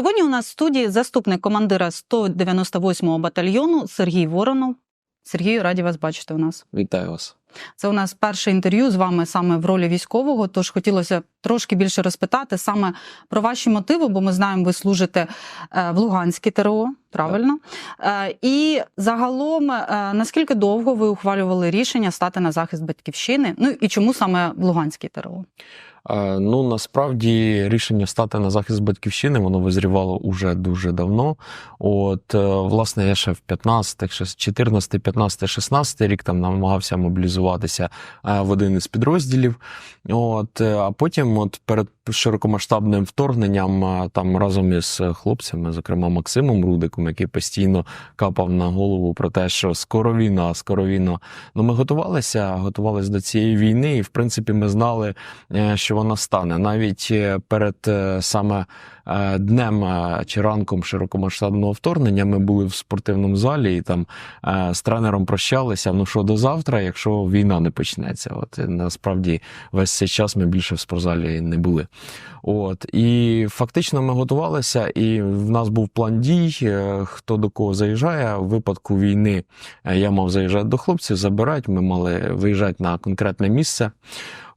Сьогодні у нас в студії заступник командира 198-го батальйону Сергій Воронов. Сергію, раді вас бачити у нас. Вітаю вас. Це у нас перше інтерв'ю з вами саме в ролі військового. Тож хотілося трошки більше розпитати саме про ваші мотиви, бо ми знаємо, ви служите е, в Луганській ТРО, правильно? Е, І загалом, е, наскільки довго ви ухвалювали рішення стати на захист батьківщини? Ну і чому саме в Луганській ТРО? Е, Ну насправді рішення стати на захист батьківщини воно визрівало уже дуже давно. От, е, власне, я ще в 15, ще з 14, 15, 16 рік там намагався мобілізуватися е, в один із підрозділів. От, а потім, от перед широкомасштабним вторгненням, там разом із хлопцями, зокрема Максимом Рудиком, який постійно капав на голову про те, що скоро війна, скоро війна. Ну, ми готувалися, готувалися до цієї війни, і в принципі ми знали, е, що вона стане. Навіть е, перед е, саме е, днем чи ранком широкомасштабного вторгнення ми були в спортивному залі і там з тренером прощалися. Ну що до завтра, якщо війна не почнеться. От насправді весь цей час ми більше в спортзалі не були. От і фактично ми готувалися, і в нас був план дій, хто до кого заїжджає. В випадку війни я мав заїжджати до хлопців, забирати. Ми мали виїжджати на конкретне місце.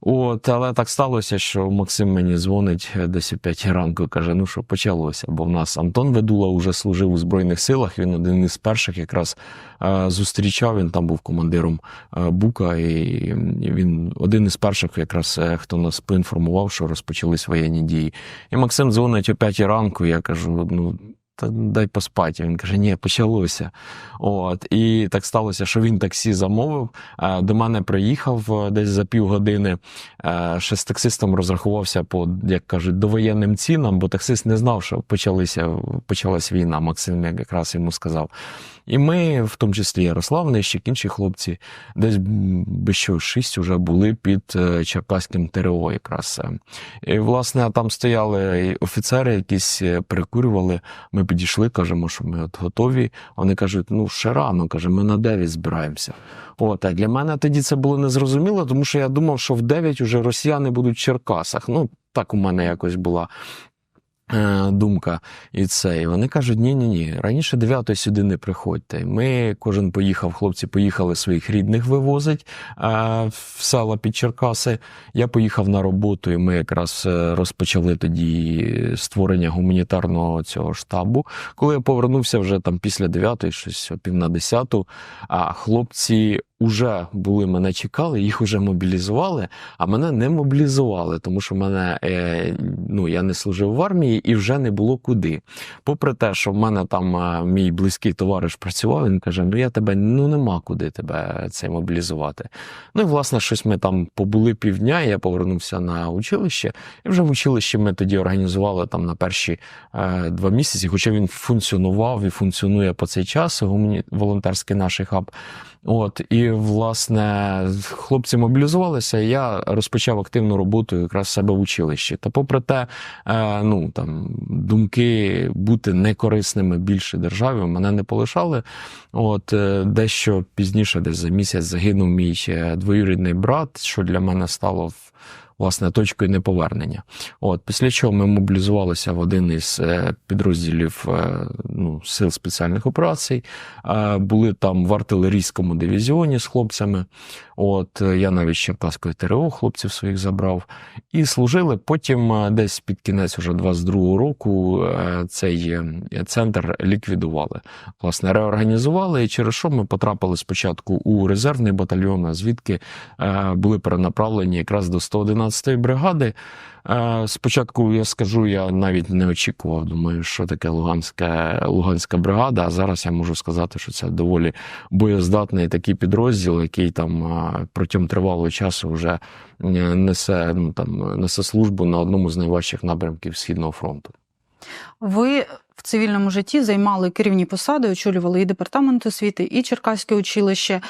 От, але так сталося, що Максим мені дзвонить десь о 5 ранку, каже: ну що почалося. Бо в нас Антон Ведула вже служив у Збройних силах. Він один із перших якраз е, зустрічав. Він там був командиром е, Бука, і він один із перших, якраз е, хто нас поінформував, що розпочались воєнні дії. І Максим дзвонить о 5 ранку. Я кажу: ну. Та дай поспати. Він каже, ні, почалося. От і так сталося, що він таксі замовив. е, До мене приїхав е, десь за півгодини. е, Ще з таксистом розрахувався по, як кажуть, довоєнним цінам, бо таксист не знав, що почалися, почалась війна. Максим якраз йому сказав. І ми, в тому числі Ярослав Нищик, інші хлопці, десь би що шість вже були під е, Черкаським ТРО якраз. І, власне, там стояли офіцери, якісь е, перекурювали. Ми підійшли, кажемо, що ми от готові. Вони кажуть, ну ще рано, каже, ми на 9 збираємося. От, а для мене тоді це було незрозуміло, тому що я думав, що в 9 уже росіяни будуть в Черкасах. Ну, так у мене якось була. Е, Думка і це. І вони кажуть: ні, ні, ні, раніше 9 сюди не приходьте. Ми кожен поїхав, хлопці поїхали своїх рідних вивозить е, в села під Черкаси. Я поїхав на роботу, і ми якраз е, розпочали тоді створення гуманітарного цього штабу. Коли я повернувся вже там після 9, щось о пів на 10, а хлопці уже були, мене чекали, їх уже мобілізували, а мене не мобілізували, тому що мене е, ну, я не служив в армії і вже не було куди. Попри те, що в мене там е, мій близький товариш працював, він каже: Ну я тебе ну нема куди тебе це мобілізувати. Ну і власне щось ми там побули півдня, я повернувся на училище, і вже в училищі ми тоді організували там на перші е, два місяці, хоча він функціонував і функціонує по цей час, волонтерський наш хаб. От і власне хлопці мобілізувалися. і Я розпочав активну роботу якраз себе в училищі. Та, попри те, е, ну там думки бути некорисними більше державі мене не полишали. От е, дещо пізніше, десь за місяць, загинув мій е, двоюрідний брат, що для мене стало в- власне точкою неповернення. От після чого ми мобілізувалися в один із е, підрозділів е, ну, сил спеціальних операцій. Е, Були там в артилерійському дивізіоні з хлопцями. От я навіть з Черкаської ТРО хлопців своїх забрав і служили. Потім, десь під кінець уже 22-го року, цей центр ліквідували. Власне, реорганізували, і через що ми потрапили спочатку у резервний батальйон, звідки були перенаправлені якраз до 111-ї бригади. Е, Спочатку я скажу, я навіть не очікував. Думаю, що таке Луганська, Луганська бригада. А зараз я можу сказати, що це доволі боєздатний такий підрозділ, який там е, протягом тривалого часу вже е, несе ну там несе службу на одному з найважчих напрямків Східного фронту. Ви в цивільному житті займали керівні посади, очолювали і департамент освіти, і Черкаське училище. Е,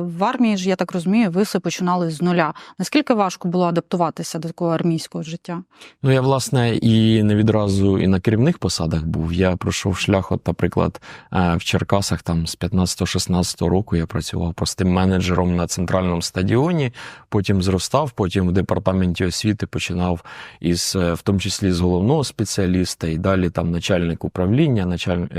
В армії ж, я так розумію, ви все починали з нуля. Наскільки важко було адаптуватися до такого армійського життя? Ну, я, власне, і не відразу і на керівних посадах був. Я пройшов шлях, от, наприклад, е, в Черкасах там з 15-16 року я працював простим менеджером на центральному стадіоні, потім зростав, потім в департаменті освіти починав із, е, в тому числі з головного спеціаліста, і далі там начальник управління, начальник,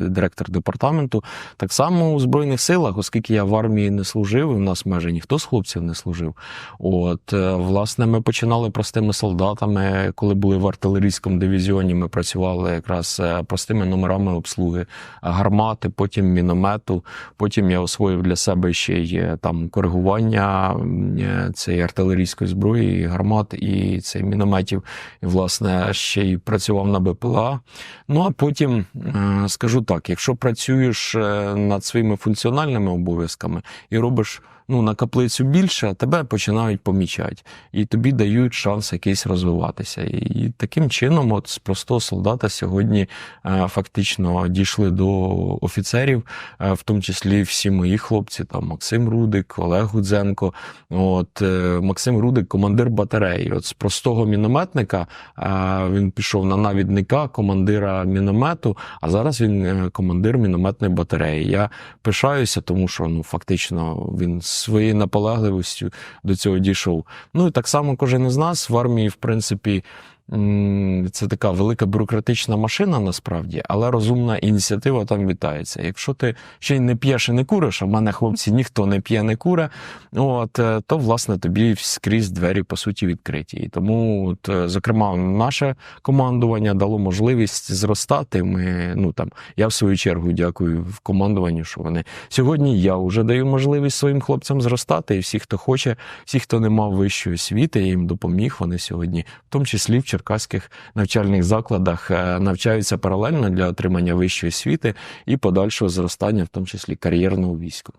директор департаменту. Так само у Збройних силах, оскільки я в армії не служив, і в нас майже ніхто з хлопців не служив. От, е, власне, ми починали простими солдатами. Коли були в артилерійському дивізіоні, ми працювали якраз е, простими номерами обслуги гармати, потім міномету. Потім я освоїв для себе ще й е, там коригування е, цієї артилерійської зброї, і гармат і цей мінометів. І, власне, ще й працював на БПЛА. Ну а потім е, скажу так: якщо працюєш е, над своїми функціональними обов'язками і робиш ну, на каплицю більше, тебе починають помічати, і тобі дають шанс якийсь розвиватися. І таким чином, от з простого солдата сьогодні е, фактично дійшли до офіцерів, е, в тому числі всі мої хлопці, там Максим Рудик, Олег Гудзенко. От е, Максим Рудик, командир батареї. От з простого мінометника він пішов на навідника, командира міномету, а зараз він командир мінометної батареї. Я пишаюся, тому що ну фактично він своєю наполегливістю до цього дійшов. Ну і так само кожен із нас в армії, в принципі. Це така велика бюрократична машина насправді, але розумна ініціатива там вітається. Якщо ти ще й не п'єш і не куриш, а в мене хлопці ніхто не п'є, не куре, от, е, то власне тобі скрізь двері по суті відкриті. І тому, от, е, зокрема, наше командування дало можливість зростати. Ми, ну там, я в свою чергу дякую в командуванні, що вони сьогодні я вже даю можливість своїм хлопцям зростати. І всі, хто хоче, всі, хто не мав вищої освіти, я їм допоміг. Вони сьогодні, в тому числі в черкаських навчальних закладах, е, навчаються паралельно для отримання вищої освіти і подальшого зростання, в тому числі кар'єрного війську.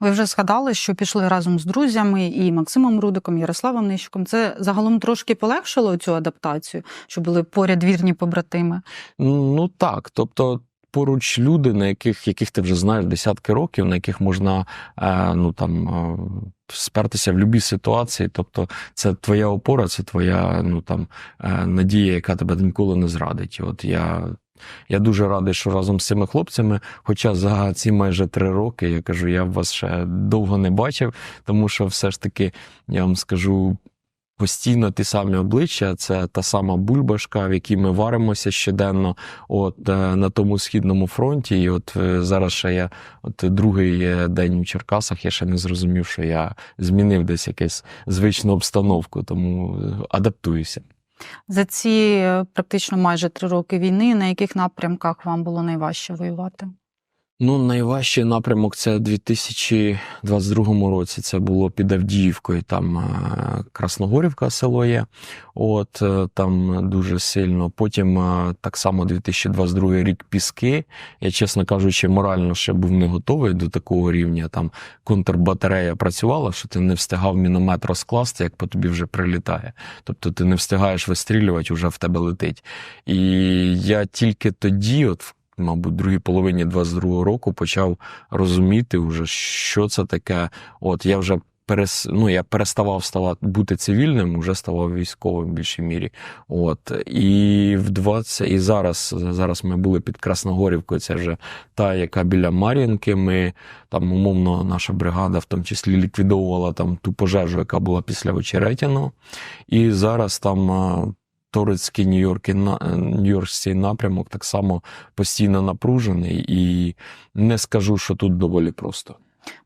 Ви вже згадали, що пішли разом з друзями і Максимом Рудиком, Ярославом Нищуком. Це загалом трошки полегшило цю адаптацію, що були поряд вірні побратими. Ну так, тобто. Поруч люди, на яких, яких ти вже знаєш десятки років, на яких можна е, ну там е, спертися в будь-якій ситуації. Тобто, це твоя опора, це твоя ну там е, надія, яка тебе ніколи не зрадить. От я, я дуже радий, що разом з цими хлопцями, хоча за ці майже три роки, я кажу, я вас ще довго не бачив, тому що все ж таки, я вам скажу. Постійно ті самі обличчя, це та сама бульбашка, в якій ми варимося щоденно, от е, на тому східному фронті. І от е, зараз ще я, от другий е, день у Черкасах, я ще не зрозумів, що я змінив десь якусь звичну обстановку, тому адаптуюся. За ці практично майже три роки війни, на яких напрямках вам було найважче воювати? Ну, найважчий напрямок це у 2022 році. Це було під Авдіївкою. Там е, Красногорівка село є. От е, там дуже сильно. Потім е, так само 2022 рік Піски. Я, чесно кажучи, морально ще був не готовий до такого рівня. Там контрбатарея працювала, що ти не встигав міномет розкласти, як по тобі вже прилітає. Тобто ти не встигаєш вистрілювати, вже в тебе летить. І я тільки тоді, от в мабуть, другій половині 22-го року почав розуміти, вже, що це таке. От я вже перес, ну, я переставав ставати бути цивільним, вже ставав військовим в більшій мірі. От і в 20, і зараз, зараз ми були під Красногорівкою. Це вже та, яка біля Мар'їнки. Ми там умовно наша бригада, в тому числі, ліквідовувала там ту пожежу, яка була після Очеретяного. І зараз там. Торецький Нью-Йорк, Нью-Йоркський напрямок так само постійно напружений, і не скажу, що тут доволі просто.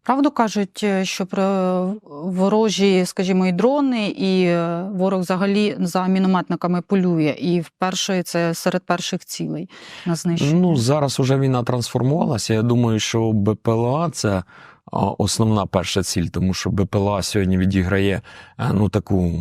Правду кажуть, е, що про ворожі, скажімо, і дрони, і е, ворог взагалі за мінометниками полює. І вперше це серед перших цілей на знищення. Ну зараз уже війна трансформувалася. Я думаю, що БПЛА це основна перша ціль, тому що БПЛА сьогодні відіграє е, ну таку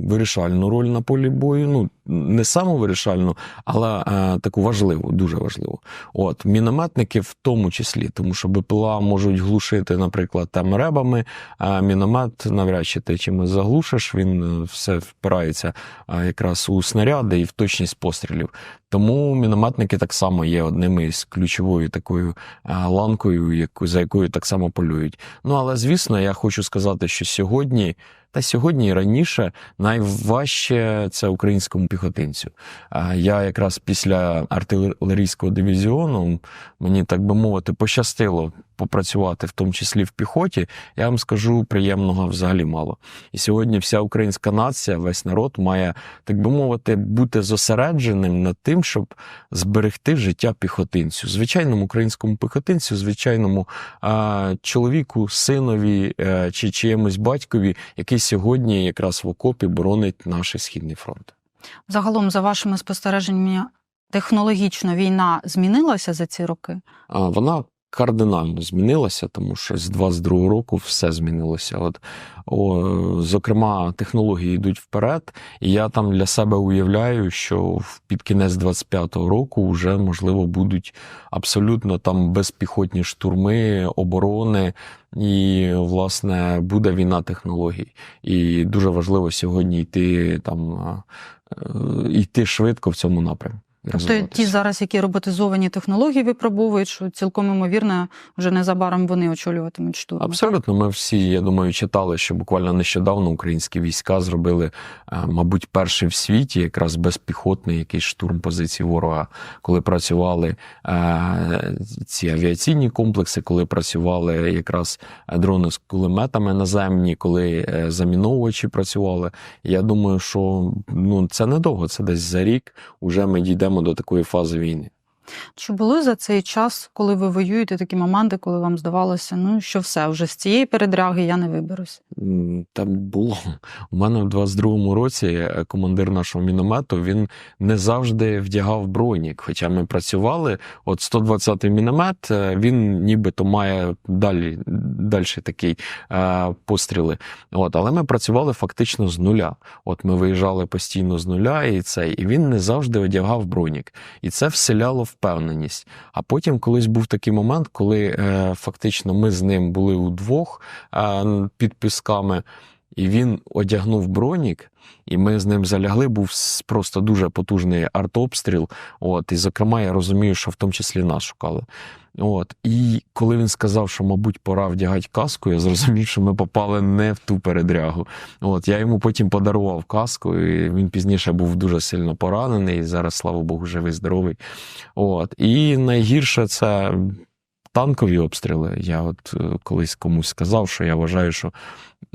вирішальну роль на полі бою. Ну не саму вирішальну, але е, таку важливу, дуже важливу. От мінометники в тому числі, тому що БПЛА можуть глушити, наприклад, там ребами, а міномет навряд чи ти чимось заглушиш, він е, все впирається е, якраз у снаряди і в точність пострілів. Тому мінометники так само є одними із ключовою такою е, ланкою, яку, за якою так само полюють. Ну але звісно, я хочу сказати, що сьогодні, та сьогодні і раніше найважче це українському піхотинцю. А Я якраз після артилерійського дивізіону мені так би мовити пощастило попрацювати, в тому числі в піхоті. Я вам скажу, приємного взагалі мало. І сьогодні вся українська нація, весь народ має, так би мовити, бути зосередженим над тим, щоб зберегти життя піхотинцю, звичайному українському піхотинцю, звичайному а, чоловіку, синові е, чи чиємусь батькові, який сьогодні якраз в окопі боронить наш східний фронт. Загалом, за вашими спостереженнями, технологічно війна змінилася за ці роки? А, Вона кардинально змінилася, тому що з 22 року все змінилося. От, о, зокрема, технології йдуть вперед, і я там для себе уявляю, що під кінець 25-го року вже можливо будуть абсолютно там безпіхотні штурми, оборони. І, власне, буде війна технологій. І дуже важливо сьогодні йти там а, е, йти швидко в цьому напрямку. Тобто ті зараз, які роботизовані технології випробовують, що цілком імовірно, вже незабаром вони очолюватимуть штурми. Абсолютно, ми всі, я думаю, читали, що буквально нещодавно українські війська зробили, е, мабуть, перший в світі якраз безпіхотний якийсь штурм позицій ворога, коли працювали е, ці авіаційні комплекси, коли працювали якраз дрони з кулеметами наземні, коли е, заміновувачі працювали. Я думаю, що ну це недовго, це десь за рік. Уже ми дійдемо до такої фази війни. Чи були за цей час, коли ви воюєте, такі моменти, коли вам здавалося, ну що все, вже з цієї передряги я не виберусь? Та було. У мене в 22-му році е, командир нашого міномету він не завжди вдягав бронік. Хоча ми працювали, от 120-й міномет, е, він нібито має далі, далі такий е, постріли. От, але ми працювали фактично з нуля. От ми виїжджали постійно з нуля, і цей, і він не завжди одягав бронік. І це вселяло впевненість. А потім колись був такий момент, коли е, фактично ми з ним були удвох е, під пісками, і він одягнув бронік, і ми з ним залягли. Був просто дуже потужний артобстріл. От, і, зокрема, я розумію, що в тому числі нас шукали. От, і коли він сказав, що, мабуть, пора вдягати каску, я зрозумів, що ми попали не в ту передрягу. От, я йому потім подарував каску, і він пізніше був дуже сильно поранений. І зараз, слава Богу, живий, здоровий. От, і найгірше це танкові обстріли. Я от е, колись комусь сказав, що я вважаю, що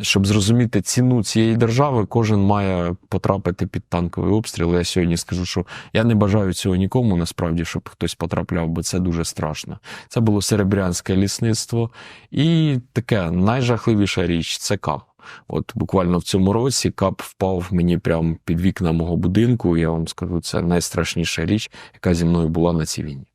щоб зрозуміти ціну цієї держави, кожен має потрапити під танковий обстріл. Я сьогодні скажу, що я не бажаю цього нікому, насправді, щоб хтось потрапляв, бо це дуже страшно. Це було серебрянське лісництво. І таке найжахливіша річ це кап. От буквально в цьому році кап впав мені прямо під вікна мого будинку. Я вам скажу, це найстрашніша річ, яка зі мною була на цій війні.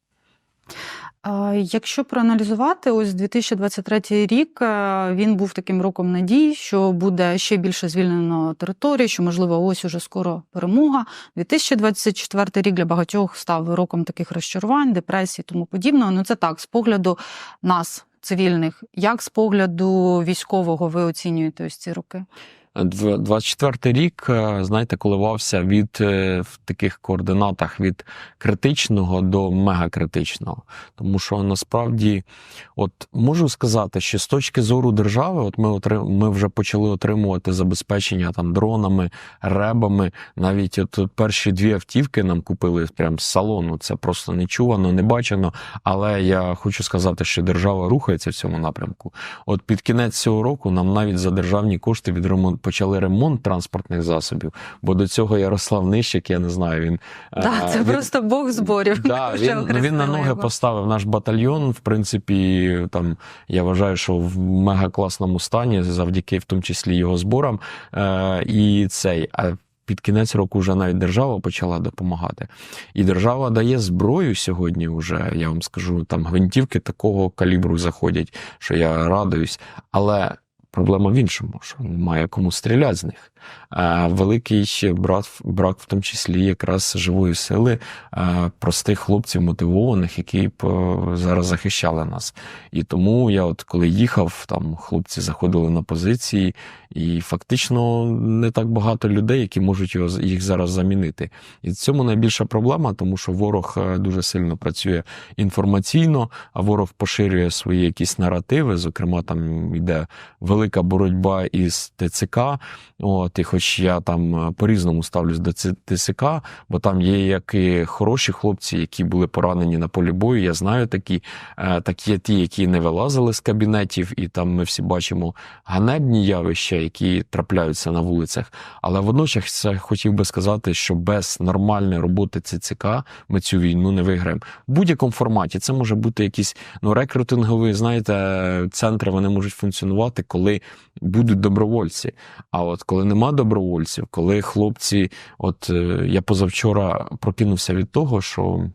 Якщо проаналізувати, ось 2023 рік е, він був таким роком надій, що буде ще більше звільнено території, що можливо ось уже скоро перемога. 2024 рік для багатьох став роком таких розчарувань, депресій, тому подібного. Ну це так, з погляду нас, цивільних, як з погляду військового ви оцінюєте ось ці роки? Дв- 24 рік, е, знаєте, коливався від е, в таких координатах від критичного до мегакритичного. Тому що насправді, от можу сказати, що з точки зору держави, от ми отри- ми вже почали отримувати забезпечення там дронами, ребами. Навіть от, перші дві автівки нам купили прямо з салону. Це просто нечувано, не бачено. Але я хочу сказати, що держава рухається в цьому напрямку. От під кінець цього року нам навіть за державні кошти відремонт почали ремонт транспортних засобів. Бо до цього Ярослав Нищик, я не знаю, він Так, е, це він- просто Бог зборів. Да, він, він на ноги його. поставив наш батальйон. В принципі, там я вважаю, що в мега класному стані, завдяки в тому числі його зборам. Е, і цей. А під кінець року вже навіть держава почала допомагати. І держава дає зброю сьогодні. Вже я вам скажу, там гвинтівки такого калібру заходять, що я радуюсь. Але Проблема в іншому, що немає кому стріляти з них. Великий брак, брак, в тому числі якраз живої сили простих хлопців мотивованих, які б е, зараз захищали нас. І тому я, от коли їхав, там хлопці заходили на позиції, і фактично не так багато людей, які можуть його їх зараз замінити. І в цьому найбільша проблема, тому що ворог е, дуже сильно працює інформаційно, а ворог поширює свої якісь наративи. Зокрема, там йде велика боротьба із ТЦК. От, і хоч я там е, по-різному ставлюсь до ТСК, бо там є як і хороші хлопці, які були поранені на полі бою. Я знаю такі, е, так є ті, які не вилазили з кабінетів, і там ми всі бачимо ганебні явища, які трапляються на вулицях. Але водночас я хотів би сказати, що без нормальної роботи ЦЦК ми цю війну не виграємо. В будь-якому форматі це може бути якісь ну, рекрутингові, знаєте, центри вони можуть функціонувати, коли будуть добровольці. А от коли нема добровольців, коли хлопці, от е, я позавчора прокинувся від того, що.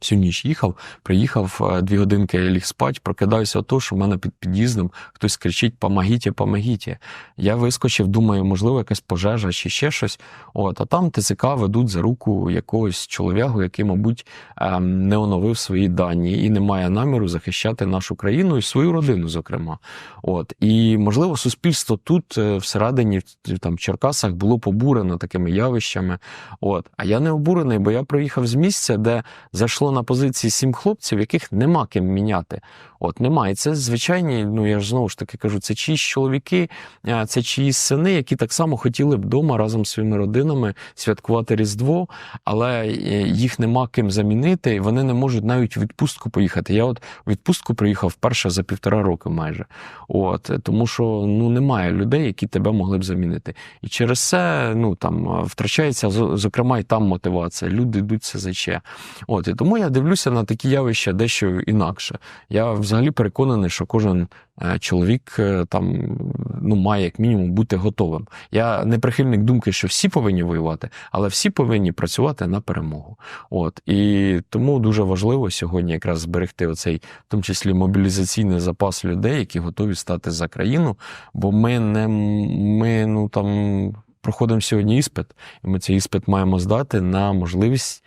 Всю ніч їхав, приїхав е, дві годинки я ліг спать, прокидаюся от того, що в мене під під'їздом хтось кричить «Помогіть, помогіть». Я вискочив, думаю, можливо, якась пожежа чи ще щось. От, а там ТЦК ведуть за руку якогось чолов'ягу, який, мабуть, ем, не оновив свої дані і не має наміру захищати нашу країну і свою родину, зокрема. От і можливо, суспільство тут е, всередині в Черкасах було побурено такими явищами. От, а я не обурений, бо я приїхав з місця, де зайшло на позиції сім хлопців, яких нема ким міняти. От немає. Це звичайні, ну я ж знову ж таки кажу, це чиїсь чоловіки, е, це чиїсь сини, які так само хотіли б вдома разом з своїми родинами святкувати Різдво, але е, їх нема ким замінити, і вони не можуть навіть у відпустку поїхати. Я от у відпустку приїхав вперше за півтора року майже. От тому, що ну немає людей, які тебе могли б замінити. І через це ну там втрачається зокрема і там мотивація. Люди йдуть все заче. От і тому я дивлюся на такі явища дещо інакше. Я взагалі переконаний, що кожен е, чоловік е, там ну має як мінімум бути готовим. Я не прихильник думки, що всі повинні воювати, але всі повинні працювати на перемогу. От і тому дуже важливо сьогодні якраз зберегти оцей, в тому числі мобілізаційний запас людей, які готові стати за країну. Бо ми не ми ну там проходимо сьогодні іспит, і ми цей іспит маємо здати на можливість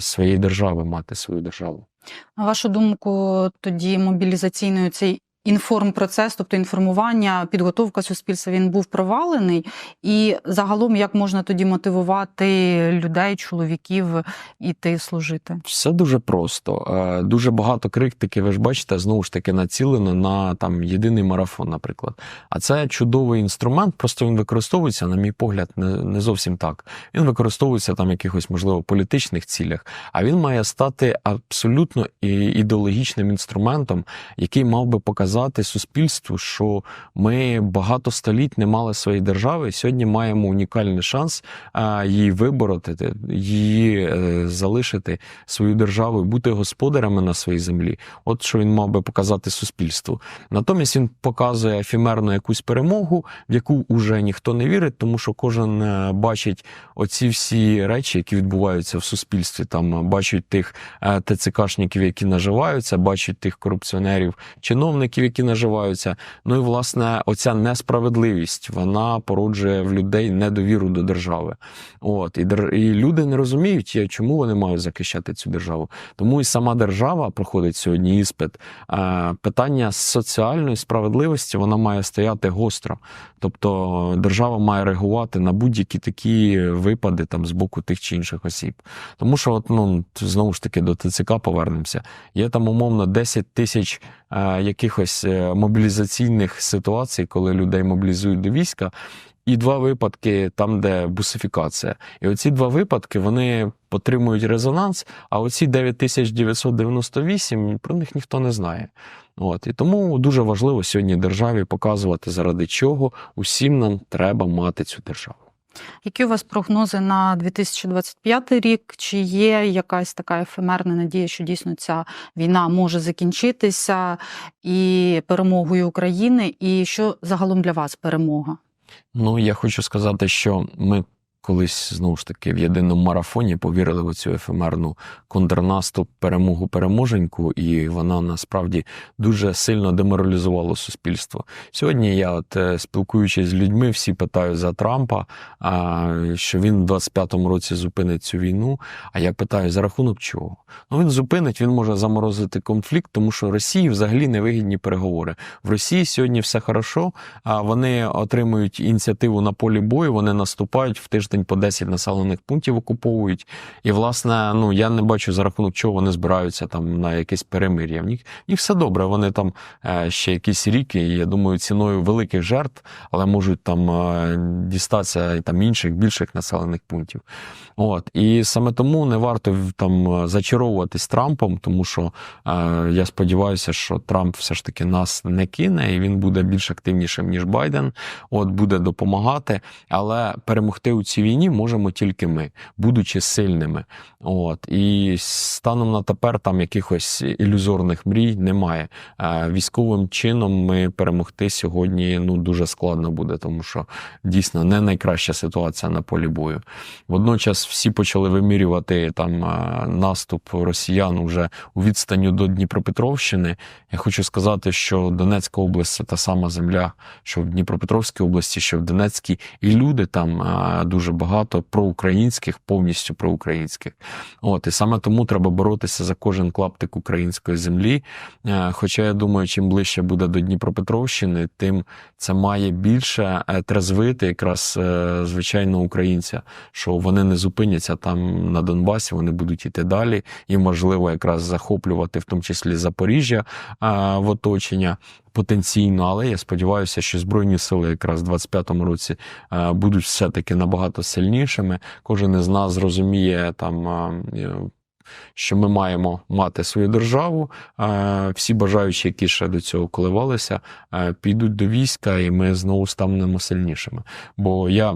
своєї держави мати свою державу. На вашу думку, тоді мобілізаційною цей інформпроцес, тобто інформування, підготовка суспільства, він був провалений. І загалом, як можна тоді мотивувати людей, чоловіків іти служити? Все дуже просто. Е, Дуже багато критики, ви ж бачите, знову ж таки націлено на там єдиний марафон, наприклад. А це чудовий інструмент, просто він використовується, на мій погляд, не, зовсім так. Він використовується там в якихось, можливо, політичних цілях, а він має стати абсолютно ідеологічним інструментом, який мав би показати суспільству, що ми багато століть не мали своєї держави. і Сьогодні маємо унікальний шанс її вибороти, її е, залишити свою державу і бути господарями на своїй землі. От що він мав би показати суспільству. Натомість він показує ефемерну якусь перемогу, в яку уже ніхто не вірить, тому що кожен е, бачить оці всі речі, які відбуваються в суспільстві. Там е, бачать тих ТЦКшників, які наживаються, бачать тих корупціонерів, чиновників, які наживаються. Ну і власне, оця несправедливість вона породжує в людей недовіру до держави. От і, і люди не розуміють, чому вони мають захищати цю державу. Тому і сама держава проходить сьогодні іспит. Е, Питання соціальної справедливості вона має стояти гостро. Тобто держава має реагувати на будь-які такі випади там з боку тих чи інших осіб. Тому що, от, ну знову ж таки, до ТЦК повернемося. Є там умовно 10 тисяч е, якихось е, мобілізаційних ситуацій, коли людей мобілізують до війська. І два випадки там, де бусифікація. І оці два випадки вони отримують резонанс, а оці 9998 про них ніхто не знає. От і тому дуже важливо сьогодні державі показувати, заради чого усім нам треба мати цю державу. Які у вас прогнози на 2025 рік? Чи є якась така ефемерна надія, що дійсно ця війна може закінчитися і перемогою України? І що загалом для вас перемога? Ну я хочу сказати, що ми колись знову ж таки в єдиному марафоні повірили в цю ефемерну контрнаступ, перемогу переможеньку, і вона насправді дуже сильно деморалізувала суспільство. Сьогодні я, от е, спілкуючись з людьми, всі питають за Трампа, що він в 25-му році зупинить цю війну. А я питаю, за рахунок чого? Ну він зупинить, він може заморозити конфлікт, тому що Росії взагалі невигідні переговори. В Росії сьогодні все хорошо, а вони отримують ініціативу на полі бою, вони наступають в тиждень по 10 населених пунктів окуповують. І, власне, ну я не бачу за рахунок чого вони збираються там на якесь перемир'я. В них, них все добре. Вони там е, ще якісь ріки, і я думаю, ціною великих жертв, але можуть там е, дістатися і там інших більших населених пунктів. От і саме тому не варто там е, зачаровуватись Трампом, тому що е, я сподіваюся, що Трамп все ж таки нас не кине, і він буде більш активнішим ніж Байден. От буде допомагати, але перемогти у цій війні можемо тільки ми, будучи сильними. От і станом на тепер там якихось ілюзорних мрій немає. Е, Військовим чином ми перемогти сьогодні ну дуже складно буде, тому що дійсно не найкраща ситуація на полі бою. Водночас всі почали вимірювати там е, наступ росіян уже у відстані до Дніпропетровщини. Я хочу сказати, що Донецька область це та сама земля, що в Дніпропетровській області, що в Донецькій, і люди там е, дуже багато проукраїнських, повністю проукраїнських. От і саме тому треба боротися за кожен клаптик української землі. Е, Хоча я думаю, чим ближче буде до Дніпропетровщини, тим це має більше е, трезвити якраз е, звичайного українця, що вони не зупиняться там на Донбасі, вони будуть іти далі, і можливо якраз захоплювати в тому числі Запоріжжя в оточення. Потенційно, але я сподіваюся, що збройні сили якраз в 25-му році е, будуть все-таки набагато сильнішими. Кожен із нас зрозуміє там. е, Що ми маємо мати свою державу, Е, всі бажаючі, які ще до цього коливалися, е, підуть до війська, і ми знову станемо сильнішими. Бо я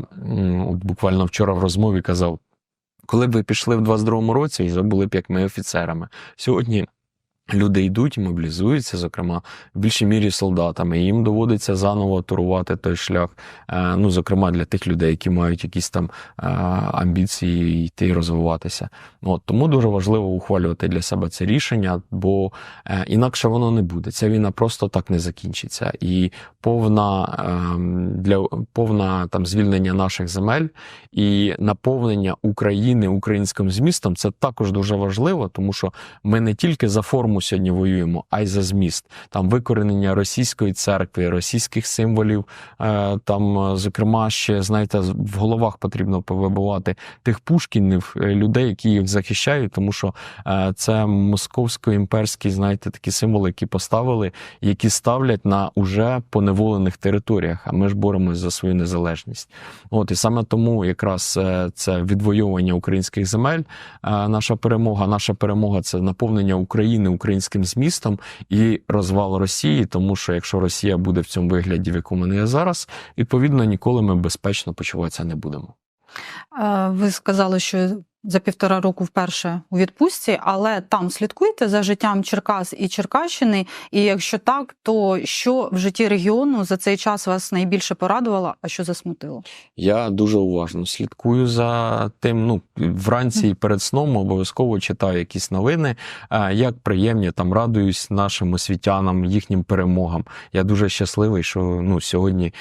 от буквально вчора в розмові казав: коли б ви пішли в 22-му році, вже були б як ми офіцерами. Сьогодні. Люди йдуть мобілізуються, зокрема, в більшій мірі солдатами. Їм доводиться заново турувати той шлях. е, Ну, зокрема, для тих людей, які мають якісь там е, амбіції йти розвиватися. От тому дуже важливо ухвалювати для себе це рішення, бо е, інакше воно не буде. Ця війна просто так не закінчиться. І повна ем, для повна там звільнення наших земель і наповнення України українським змістом це також дуже важливо, тому що ми не тільки за форму сьогодні воюємо, а й за зміст. Там викоренення російської церкви, російських символів. е, Там, е, зокрема, ще знаєте, в головах потрібно повибивати тих пушкінів, е, людей, які їх захищають, тому що це московсько-імперські, знаєте, такі символи, які поставили, які ставлять на уже поневолених територіях. А ми ж боремось за свою незалежність. От і саме тому якраз це відвоювання українських земель. Наша перемога. Наша перемога це наповнення України українським змістом і розвал Росії, тому що якщо Росія буде в цьому вигляді, в якому не є зараз, відповідно ніколи ми безпечно почуватися не будемо. Ви сказали, що за півтора року вперше у відпустці, але там слідкуєте за життям Черкас і Черкащини. І якщо так, то що в житті регіону за цей час вас найбільше порадувало, а що засмутило? Я дуже уважно слідкую за тим. Ну вранці і перед сном обов'язково читаю якісь новини. Як приємні там радуюсь нашим освітянам, їхнім перемогам. Я дуже щасливий, що ну сьогодні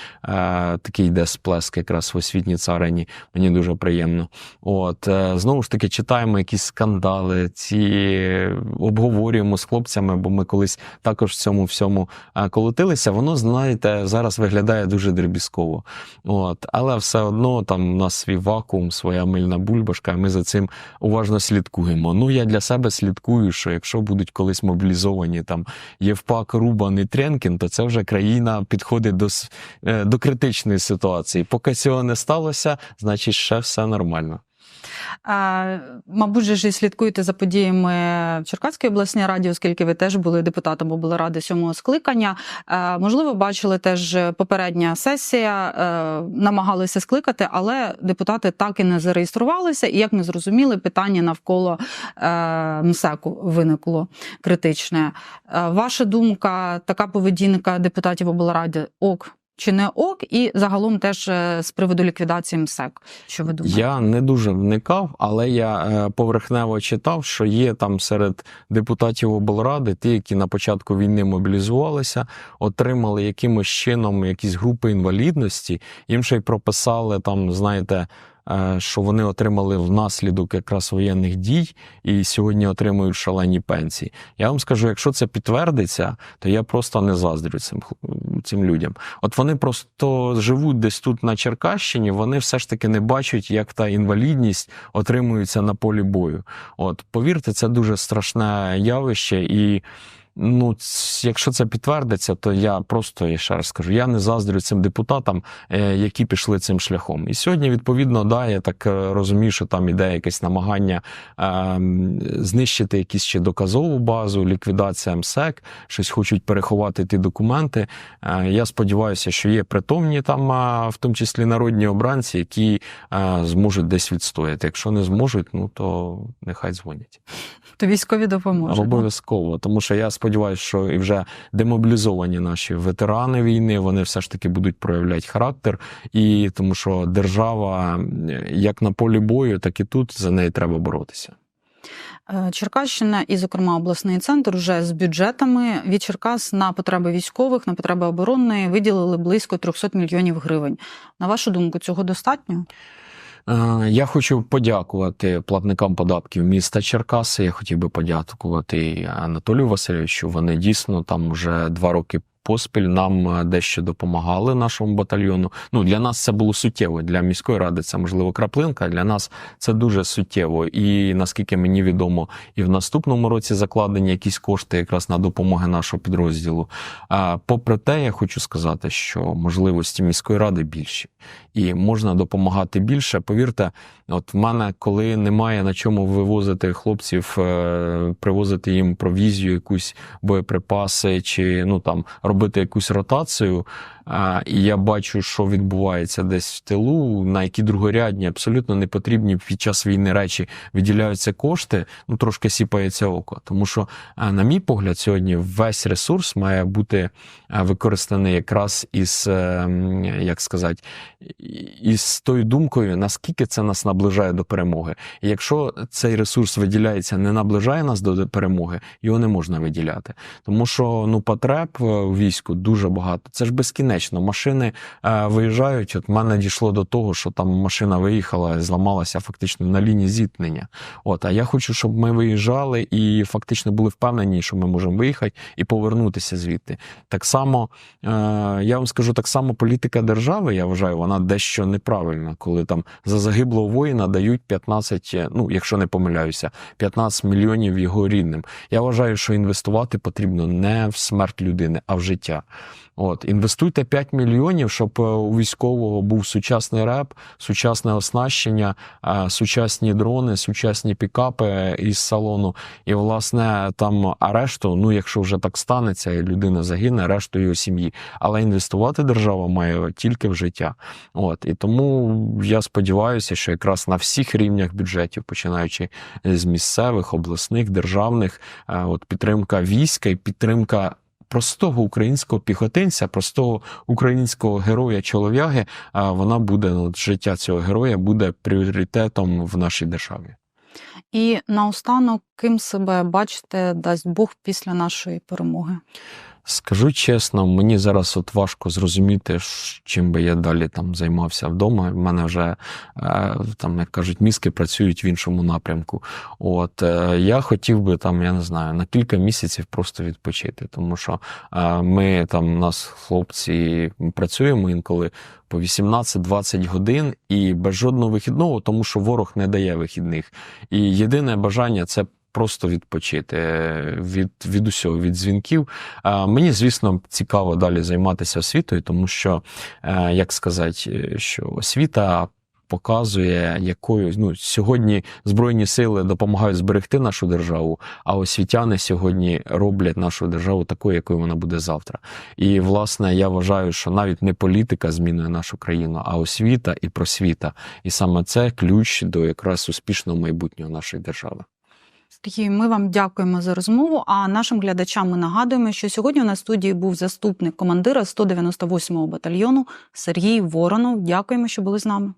такий йде сплеск якраз в освітній царині. Мені дуже приємно. От е, знову ж таки читаємо якісь скандали, ці обговорюємо з хлопцями, бо ми колись також в цьому всьому е, колотилися. Воно знаєте зараз виглядає дуже дрібізково. От, але все одно там у нас свій вакуум, своя мильна бульбашка, ми за цим уважно слідкуємо. Ну я для себе слідкую, що якщо будуть колись мобілізовані там Євпак, Рубан і Тренкін, то це вже країна підходить до, е, до критичної ситуації. Поки цього не сталося, значить ще все нормально. Е, Мабуть, же і слідкуєте за подіями в Черкаській обласній раді, оскільки ви теж були депутатом облради сьомого скликання. Е, Можливо, бачили теж попередня сесія, е, намагалися скликати, але депутати так і не зареєструвалися. І як ми зрозуміли, питання навколо е, МСЕКу виникло критичне. Е, Ваша думка, така поведінка депутатів облради ок. Чи не ок, і загалом теж е, з приводу ліквідації МСЕК. Що ви думаєте? Я не дуже вникав, але я е, поверхнево читав, що є там серед депутатів облради ті, які на початку війни мобілізувалися, отримали якимось чином якісь групи інвалідності. Їм ще й прописали там, знаєте. Е, Що вони отримали внаслідок якраз воєнних дій і сьогодні отримують шалені пенсії. Я вам скажу, якщо це підтвердиться, то я просто не заздрю цим, цим людям. От вони просто живуть десь тут на Черкащині, вони все ж таки не бачать, як та інвалідність отримується на полі бою. От повірте, це дуже страшне явище, і ну, якщо це підтвердиться, то я просто я ще раз скажу, я не заздрю цим депутатам, е, які пішли цим шляхом. І сьогодні, відповідно, да, я так е, розумію, що там іде якесь намагання е, знищити якісь ще доказову базу, ліквідація МСЕК, щось хочуть переховати ті документи. Е, Я сподіваюся, що є притомні там, в тому числі народні обранці, які е, зможуть десь відстояти. Якщо не зможуть, ну то нехай дзвонять. То військові допоможуть. Обов'язково, тому що я сподіваюся, що і вже демобілізовані наші ветерани війни, вони все ж таки будуть проявляти характер, і тому що держава, як на полі бою, так і тут за неї треба боротися. Е, Черкащина і, зокрема, обласний центр вже з бюджетами від Черкас на потреби військових, на потреби оборонної виділили близько 300 мільйонів гривень. На вашу думку, цього достатньо? Е, Я хочу подякувати платникам податків міста Черкаси. Я хотів би подякувати Анатолію Васильовичу. Вони дійсно там вже два роки. Поспіль нам е, дещо допомагали нашому батальйону. Ну для нас це було суттєво. Для міської ради це можливо краплинка. Для нас це дуже суттєво. І наскільки мені відомо, і в наступному році закладені якісь кошти якраз на допомоги нашого підрозділу. А попри те, я хочу сказати, що можливості міської ради більші, і можна допомагати більше. Повірте, от в мене, коли немає на чому вивозити хлопців, е, привозити їм провізію, якусь боєприпаси, чи ну там робити якусь ротацію. І я бачу, що відбувається десь в тилу, на які другорядні, абсолютно не потрібні під час війни речі виділяються кошти, ну трошки сіпається око. Тому що, на мій погляд, сьогодні весь ресурс має бути використаний якраз із, е, як сказати, із тою думкою, наскільки це нас наближає до перемоги. І якщо цей ресурс виділяється, не наближає нас до перемоги, його не можна виділяти. Тому що ну потреб е, у війську дуже багато. Це ж безкінечно. Машини е, виїжджають. От мене дійшло до того, що там машина виїхала, зламалася фактично на лінії зіткнення. От, а я хочу, щоб ми виїжджали і фактично були впевнені, що ми можемо виїхати і повернутися звідти. Так само е, я вам скажу, так само політика держави, я вважаю, вона дещо неправильна, коли там за загиблого воїна дають 15, е, ну якщо не помиляюся, 15 мільйонів його рідним. Я вважаю, що інвестувати потрібно не в смерть людини, а в життя. От інвестуйте 5 мільйонів, щоб е, у військового був сучасний реп, сучасне оснащення, е, сучасні дрони, сучасні пікапи із салону. І власне там а решту, ну якщо вже так станеться, і людина загине, решту його сім'ї. Але інвестувати держава має тільки в життя. От і тому я сподіваюся, що якраз на всіх рівнях бюджетів, починаючи з місцевих, обласних, державних, е, от підтримка війська і підтримка. Простого українського піхотинця, простого українського героя чолов'яги, вона буде життя цього героя буде пріоритетом в нашій державі. І наостанок, ким себе бачите, дасть Бог після нашої перемоги? Скажу чесно, мені зараз от важко зрозуміти, чим би я далі там займався вдома. В мене вже е, там, як кажуть, мізки працюють в іншому напрямку. От е, я хотів би там, я не знаю, на кілька місяців просто відпочити, тому що е, ми там, у нас хлопці працюємо інколи по 18-20 годин і без жодного вихідного, тому що ворог не дає вихідних. І єдине бажання це. Просто відпочити е, від, від усього, від дзвінків. А, Мені, звісно, цікаво далі займатися освітою, тому що, е, як сказати, е, що освіта показує, якою ну, сьогодні Збройні сили допомагають зберегти нашу державу, а освітяни сьогодні роблять нашу державу такою, якою вона буде завтра. І, власне, я вважаю, що навіть не політика змінює нашу країну, а освіта і просвіта. І саме це ключ до якраз успішного майбутнього нашої держави. Сергій, ми вам дякуємо за розмову. А нашим глядачам ми нагадуємо, що сьогодні у нас в студії був заступник командира 198-го батальйону Сергій Воронов. Дякуємо, що були з нами.